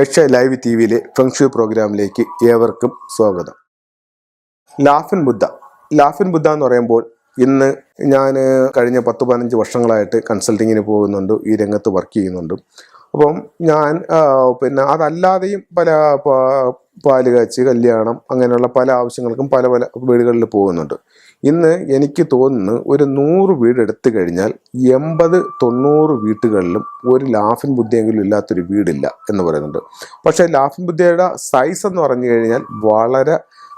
Asia live T വിയിലെ feng shui പ്രോഗ്രാമിലേക്ക് ഏവർക്കും സ്വാഗതം. ലാഫിൻ ബുദ്ധ. ലാഫിൻ ബുദ്ധ എന്ന് പറയുമ്പോൾ ഇന്ന് ഞാൻ കഴിഞ്ഞ പത്ത് പതിനഞ്ച് വർഷങ്ങളായിട്ട് കൺസൾട്ടിങ്ങിന് പോകുന്നുണ്ട് ഈ രംഗത്ത് വർക്ക് ചെയ്യുന്നുണ്ട്. അപ്പം ഞാൻ പിന്നെ അതല്ലാതെയും പല പാൽ കാച്ച് കല്യാണം അങ്ങനെയുള്ള പല ആവശ്യങ്ങൾക്കും പല പല വീടുകളിൽ പോകുന്നുണ്ട്. ഇന്ന് എനിക്ക് തോന്നുന്നു ഒരു നൂറ് വീട് എടുത്തു കഴിഞ്ഞാൽ എൺപത് തൊണ്ണൂറ് വീട്ടുകളിലും ഒരു ലാഫിൻ ബുദ്ധിയെങ്കിലും ഇല്ലാത്തൊരു വീടില്ല എന്ന് പറയുന്നുണ്ട്. പക്ഷേ ലാഫിൻ ബുദ്ധിയുടെ സൈസ് എന്ന് പറഞ്ഞു കഴിഞ്ഞാൽ വളരെ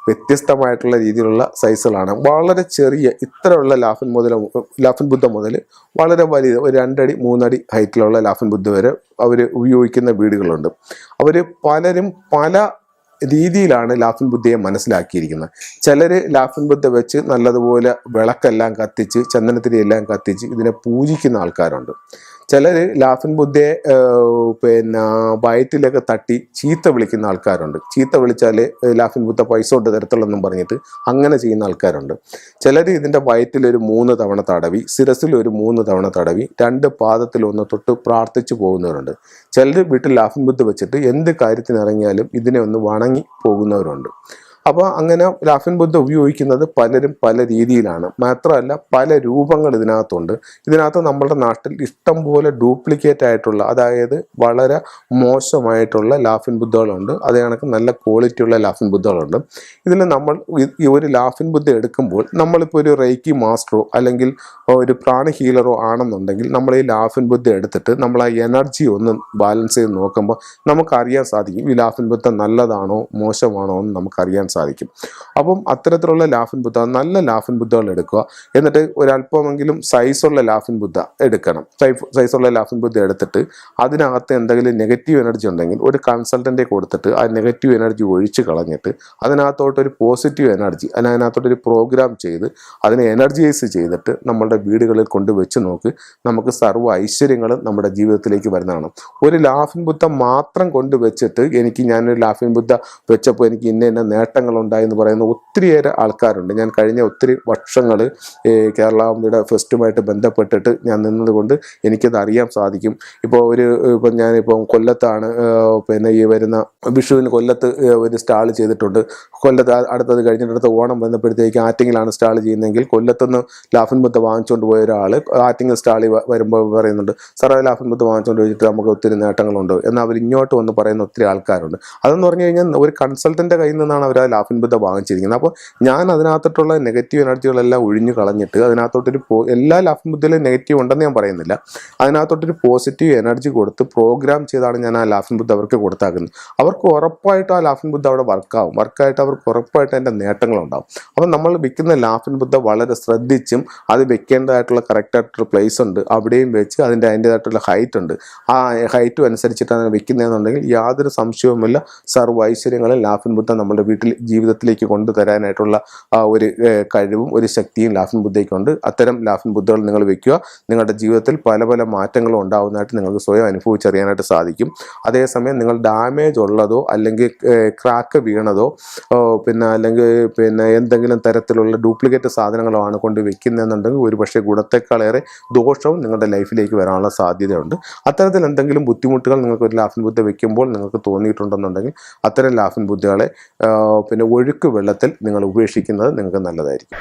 വ്യത്യസ്തമായിട്ടുള്ള രീതിയിലുള്ള സൈസുകളാണ് വളരെ ചെറിയ ഇത്രയുള്ള ലാഫിൻ മുതൽ ലാഫിൻ ബുദ്ധ മുതൽ വളരെ വലിയ ഒരു രണ്ടടി മൂന്നടി ഹൈറ്റിലുള്ള ലാഫിൻ ബുദ്ധ വരെ അവർ ഉപയോഗിക്കുന്ന വീടുകളുണ്ട്. അവർ പലരും പല രീതിയിലാണ് ലാഫിൻ ബുദ്ധയെ മനസ്സിലാക്കിയിരിക്കുന്നത്. ചിലർ ലാഫിൻ ബുദ്ധ വെച്ച് നല്ലതുപോലെ വിളക്കെല്ലാം കത്തിച്ച് ചന്ദനത്തിരി എല്ലാം കത്തിച്ച് ഇതിനെ പൂജിക്കുന്ന ആൾക്കാരുണ്ട്. ചിലർ ലാഫിൻ ബുദ്ധയെ പിന്നെ വയറ്റിലൊക്കെ തട്ടി ചീത്ത വിളിക്കുന്ന ആൾക്കാരുണ്ട്. ചീത്ത വിളിച്ചാൽ ലാഫിൻ ബുദ്ധ പൈസ കൊണ്ട് തരത്തുള്ളെന്നും പറഞ്ഞിട്ട് അങ്ങനെ ചെയ്യുന്ന ആൾക്കാരുണ്ട്. ചിലർ ഇതിന്റെ വയറ്റിലൊരു മൂന്ന് തവണ തടവി ശിരസിൽ ഒരു മൂന്ന് തവണ തടവി രണ്ട് പാദത്തിൽ ഒന്ന് തൊട്ട് പ്രാർത്ഥിച്ചു പോകുന്നവരുണ്ട്. ചിലർ വീട്ടിൽ ലാഫിൻ ബുദ്ധ വെച്ചിട്ട് എന്ത് കാര്യത്തിനിറങ്ങിയാലും ഇതിനെ ഒന്ന് വണങ്ങി പോകുന്നവരുണ്ട്. അപ്പോൾ അങ്ങനെ ലാഫിൻ ബുദ്ധ ഉപയോഗിക്കുന്നത് പലരും പല രീതിയിലാണ്. മാത്രമല്ല പല രൂപങ്ങൾ ഇതിനകത്തുണ്ട്. ഇതിനകത്ത് നമ്മുടെ നാട്ടിൽ ഇഷ്ടം പോലെ ഡ്യൂപ്ലിക്കേറ്റ് ആയിട്ടുള്ള അതായത് വളരെ മോശമായിട്ടുള്ള ലാഫിൻ ബുദ്ധകളുണ്ട്. അതേ കണക്ക് നല്ല ക്വാളിറ്റി ഉള്ള ലാഫിൻ ബുദ്ധകളുണ്ട്. ഇതിൽ നമ്മൾ ഈ- ഒരു ലാഫിൻ ബുദ്ധ എടുക്കുമ്പോൾ നമ്മളിപ്പോൾ ഒരു റേക്കി മാസ്റ്ററോ അല്ലെങ്കിൽ ഒരു പ്രാണി ഹീലറോ ആണെന്നുണ്ടെങ്കിൽ നമ്മൾ ഈ ലാഫിൻ ബുദ്ധ എടുത്തിട്ട് നമ്മൾ ആ എനർജി ഒന്ന് ബാലൻസ് ചെയ്ത് നോക്കുമ്പോൾ നമുക്കറിയാൻ സാധിക്കും ഈ ലാഫിൻ ബുദ്ധ നല്ലതാണോ മോശമാണോ എന്ന് നമുക്കറിയാൻ സാധിക്കും. അപ്പം അത്തരത്തിലുള്ള ലാഫിൻ ബുദ്ധ നല്ല ലാഫിൻ ബുദ്ധകൾ എടുക്കുക. എന്നിട്ട് ഒരല്പമെങ്കിലും സൈസുള്ള ലാഫിൻ ബുദ്ധ എടുക്കണം. സൈസുള്ള ലാഫിൻ ബുദ്ധ എടുത്തിട്ട് അതിനകത്ത് എന്തെങ്കിലും നെഗറ്റീവ് എനർജി ഉണ്ടെങ്കിൽ ഒരു കൺസൾട്ടന്റെ കൊടുത്തിട്ട് ആ നെഗറ്റീവ് എനർജി ഒഴിച്ച് കളഞ്ഞിട്ട് അതിനകത്തോട്ടൊരു പോസിറ്റീവ് എനർജി അതിനകത്തോട്ടൊരു പ്രോഗ്രാം ചെയ്ത് അതിനെ എനർജൈസ് ചെയ്തിട്ട് നമ്മളുടെ വീടുകളിൽ കൊണ്ട് വെച്ച് നോക്ക്. നമുക്ക് സർവ ഐശ്വര്യങ്ങളും നമ്മുടെ ജീവിതത്തിലേക്ക് വരുന്നതാണ്. ഒരു ലാഫിൻ ബുദ്ധ മാത്രം കൊണ്ട് വെച്ചിട്ട് എനിക്ക് ഞാനൊരു ലാഫിൻ ബുദ്ധ വെച്ചപ്പോൾ എനിക്ക് ഇന്ന ഇന്ന നേട്ടങ്ങളുണ്ടായി എന്ന് പറയുന്ന ഒത്തിരിയേറെ ആൾക്കാരുണ്ട്. ഞാൻ കഴിഞ്ഞ ഒത്തിരി വർഷങ്ങൾ കേരളാമ്പയുടെ ഫെസ്റ്റുമായിട്ട് ബന്ധപ്പെട്ടിട്ട് ഞാൻ നിന്നതുകൊണ്ട് എനിക്കത് അറിയാൻ സാധിക്കും. ഇപ്പോൾ ഒരു ഇപ്പം ഞാനിപ്പം കൊല്ലത്താണ് പിന്നെ ഈ വരുന്ന വിഷുവിന് കൊല്ലത്ത് ഒരു സ്റ്റാൾ ചെയ്തിട്ടുണ്ട്. കൊല്ലത്ത് അടുത്തത് കഴിഞ്ഞിട്ട് അടുത്ത ഓണം വന്നപ്പോഴത്തേക്ക് ആറ്റിങ്ങിലാണ് സ്റ്റാൾ ചെയ്യുന്നതെങ്കിൽ കൊല്ലത്തുനിന്ന് ലാഫിൻ ബുദ്ധ വാങ്ങിച്ചുകൊണ്ട് പോയ ഒരാൾ ആറ്റിങ്ങൽ സ്റ്റാളിൽ വരുമ്പോൾ പറയുന്നുണ്ട് സാറേ ലാഫിൻ ബുദ്ധ വാങ്ങിച്ചുകൊണ്ട് വെച്ചിട്ട് നമുക്ക് ഒത്തിരി നേട്ടങ്ങളുണ്ട്. എന്നാൽ അവർ ഇങ്ങോട്ട് വന്ന് പറയുന്ന ഒത്തിരി ആൾക്കാരുണ്ട്. അതെന്ന് പറഞ്ഞു കഴിഞ്ഞാൽ ഒരു കൺസൾട്ടന്റെ കയ്യിൽ നിന്നാണ് അവർ ആ ലാഫിൻ ബുദ്ധ വാങ്ങിച്ചിരിക്കുന്നത്. അപ്പോൾ ഞാൻ അതിനകത്തോട്ടുള്ള നെഗറ്റീവ് എനർജികളെല്ലാം ഒഴിഞ്ഞു കളഞ്ഞിട്ട് അതിനകത്തോട്ടൊരു പോ എല്ലാ ലാഫിൻ ബുദ്ധയിലും നെഗറ്റീവ് ഉണ്ടെന്ന് ഞാൻ പറയുന്നില്ല. അതിനകത്തോട്ടൊരു പോസിറ്റീവ് എനർജി കൊടുത്ത് പ്രോഗ്രാം ചെയ്താണ് ഞാൻ ആ ലാഫിൻ ബുദ്ധ അവർക്ക് കൊടുത്താക്കുന്നത്. അവർക്ക് ഉറപ്പായിട്ട് ആ ലാഫിൻ ബുദ്ധ അവിടെ വർക്കാവും വർക്കായിട്ട് അവർക്ക് ഉറപ്പായിട്ട് അതിന്റെ നേട്ടങ്ങളുണ്ടാവും. അപ്പം നമ്മൾ വിൽക്കുന്ന ലാഫിൻ ബുദ്ധ വളരെ ശ്രദ്ധിച്ചും അത് വെക്കേണ്ടതായിട്ടുള്ള കറക്റ്റായിട്ടൊരു പ്ലേസ് ഉണ്ട്. അവിടെയും വെച്ച് അതിന്റെ അതിന്റേതായിട്ടുള്ള ഹൈറ്റ് ഉണ്ട്. ആ ഹൈറ്റും അനുസരിച്ചിട്ടാണ് വെക്കുന്നതെന്നുണ്ടെങ്കിൽ യാതൊരു സംശയവുമില്ല. സർവ ലാഫിൻ ബുദ്ധ നമ്മുടെ വീട്ടിൽ ജീവിതത്തിലേക്ക് കൊണ്ടുതരാനായിട്ടുള്ള ആ ഒരു കഴിവും ഒരു ശക്തിയും ലാഫിൻ ബുദ്ധയ്ക്കുണ്ട് അത്തരം ലാഫിൻ ബുദ്ധകൾ നിങ്ങൾ വെക്കുക. നിങ്ങളുടെ ജീവിതത്തിൽ പല പല മാറ്റങ്ങളും ഉണ്ടാകുന്നതായിട്ട് നിങ്ങൾക്ക് സ്വയം അനുഭവിച്ചറിയാനായിട്ട് സാധിക്കും. അതേസമയം നിങ്ങൾ ഡാമേജ് ഉള്ളതോ അല്ലെങ്കിൽ ക്രാക്ക് വീണതോ പിന്നെ അല്ലെങ്കിൽ പിന്നെ എന്തെങ്കിലും തരത്തിലുള്ള ഡ്യൂപ്ലിക്കേറ്റ് സാധനങ്ങളാണ് കൊണ്ട് വെക്കുന്നതെന്നുണ്ടെങ്കിൽ ഒരുപക്ഷെ ഗുണത്തെക്കാളേറെ ദോഷവും നിങ്ങളുടെ ലൈഫിലേക്ക് വരാനുള്ള സാധ്യതയുണ്ട്. അത്തരത്തിൽ എന്തെങ്കിലും ബുദ്ധിമുട്ടുകൾ നിങ്ങൾക്ക് ഒരു ലാഫിൻ ബുദ്ധ വെക്കുമ്പോൾ നിങ്ങൾക്ക് തോന്നിയിട്ടുണ്ടെന്നുണ്ടെങ്കിൽ അത്തരം ലാഫിൻ ബുദ്ധകളെ പിന്നെ ഒഴുക്ക് വെള്ളത്തിൽ നിങ്ങൾ ഉപേക്ഷിക്കുന്നത് നിങ്ങൾക്ക് നല്ലതായിരിക്കും.